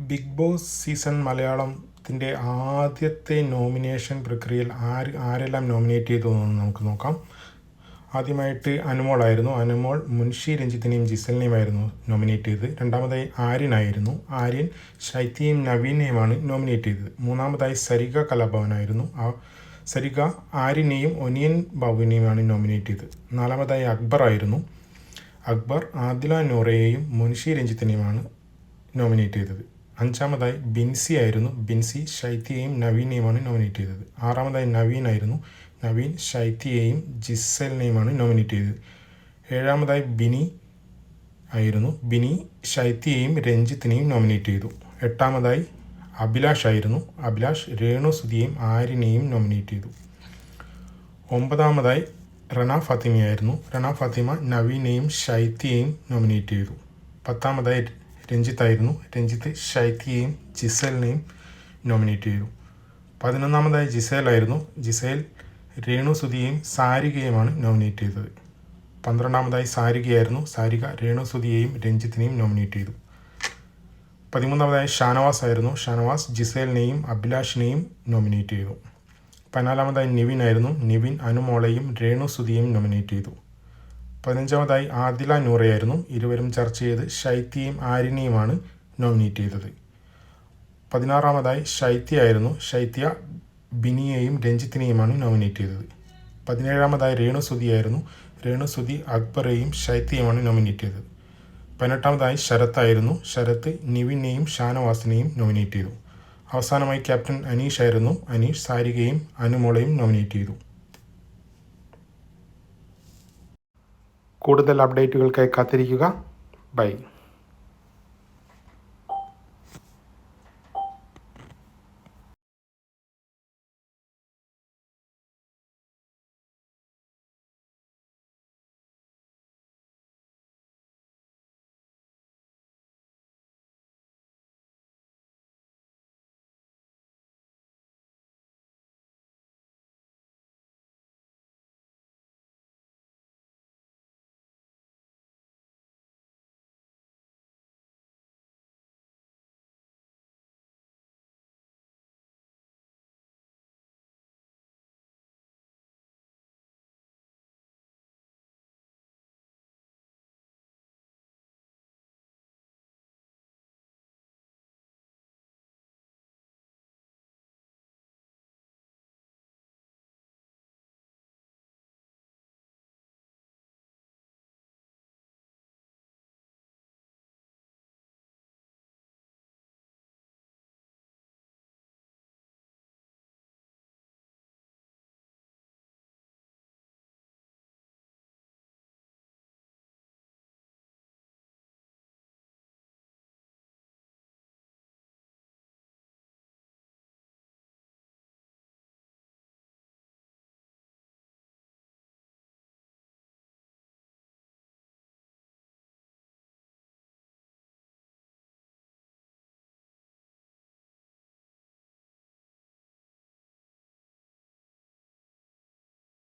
Big boss season മലയാളത്തിന്റെ ആദ്യത്തെ nomination പ്രക്രിയയിൽ ആര് ആരെല്ലാം നോമിനേറ്റ് ചെയ്തു എന്ന് നമുക്ക് നോക്കാം. ആദ്യമായിട്ട് അനുമോളായിരുന്നു അനുമോൾ മുൻഷി രഞ്ജിത്തിനെയും ജിസലിനെയുമായിരുന്നു നോമിനേറ്റ് ചെയ്തത്. രണ്ടാമതായി ആര്യനായിരുന്നു ആര്യൻ ശൈത്യയും നവീനെയുമാണ് നോമിനേറ്റ് ചെയ്തത്. മൂന്നാമതായി സരിക കലാഭവനായിരുന്നു. ആ സരിക ആര്യനെയും ഒനിയൻ ബാബുവിനെയുമാണ് നോമിനേറ്റ് ചെയ്തത്. നാലാമതായി അക്ബർ ആയിരുന്നു. അക്ബർ ആദില നൂറയെയും മുൻഷി രഞ്ജിത്തിനെയുമാണ് നോമിനേറ്റ് ചെയ്തത്. അഞ്ചാമതായി ബിൻസി ആയിരുന്നു. ബിൻസി ശൈത്യയെയും നവീനെയുമാണ് നോമിനേറ്റ് ചെയ്തത്. ആറാമതായി നവീൻ ആയിരുന്നു. നവീൻ ശൈത്യയെയും ജിസലിനെയുമാണ് നോമിനേറ്റ് ചെയ്തത്. ഏഴാമതായി ബിനി ആയിരുന്നു. ബിനി ശൈത്യയെയും രഞ്ജിത്തിനെയും നോമിനേറ്റ് ചെയ്തു. എട്ടാമതായി അഭിലാഷ് ആയിരുന്നു. അഭിലാഷ് രേണു സുധിയെയും ആര്യനെയും നോമിനേറ്റ് ചെയ്തു. ഒമ്പതാമതായി റണ ഫാത്തിമയായിരുന്നു. റണ ഫാത്തിമ നവീനെയും ശൈത്യയെയും നോമിനേറ്റ് ചെയ്തു. പത്താമതായി രഞ്ജിത്തായിരുന്നു രഞ്ജിത്ത് ശൈത്യയെയും ജിസലിനെയും നോമിനേറ്റ് ചെയ്തു. പതിനൊന്നാമതായി ജിസേലായിരുന്നു ജിസേൽ രേണു സുധിയെയും സാരികയുമാണ് നോമിനേറ്റ് ചെയ്തത്. പന്ത്രണ്ടാമതായി സാരികയായിരുന്നു സാരിക രേണു സുധിയെയും രഞ്ജിത്തിനെയും നോമിനേറ്റ് ചെയ്തു. പതിമൂന്നാമതായി ഷാനവാസ് ആയിരുന്നു. ഷാനവാസ് ജിസേലിനെയും അഭിലാഷിനെയും നോമിനേറ്റ് ചെയ്തു. പതിനാലാമതായി നിവിൻ ആയിരുന്നു. നിവിൻ അനുമോളെയും രേണു സുധിയെയും നോമിനേറ്റ് ചെയ്തു. പതിനഞ്ചാമതായി ആദില നൂറയായിരുന്നു. ഇരുവരും ചർച്ച ചെയ്ത് ശൈത്യയും ആരിണിയുമാണ് നോമിനേറ്റ് ചെയ്തത്. പതിനാറാമതായി ശൈത്യ ആയിരുന്നു. ശൈത്യ ബിനിയെയും രഞ്ജിത്തിനെയുമാണ് നോമിനേറ്റ് ചെയ്തത്. പതിനേഴാമതായി രേണു സുധിയായിരുന്നു രേണു സുധി അക്ബറെയും ശൈത്യയുമാണ് നോമിനേറ്റ് ചെയ്തത്. പതിനെട്ടാമതായി ശരത്തായിരുന്നു ശരത്ത് നിവിനെയും ഷാനവാസിനെയും നോമിനേറ്റ് ചെയ്തു. അവസാനമായി ക്യാപ്റ്റൻ അനീഷ് ആയിരുന്നു. അനീഷ് സാരികയും അനുമോളയും നോമിനേറ്റ് ചെയ്തു. കൂടുതൽ അപ്ഡേറ്റുകൾക്കായി കാത്തിരിക്കുക. ബൈ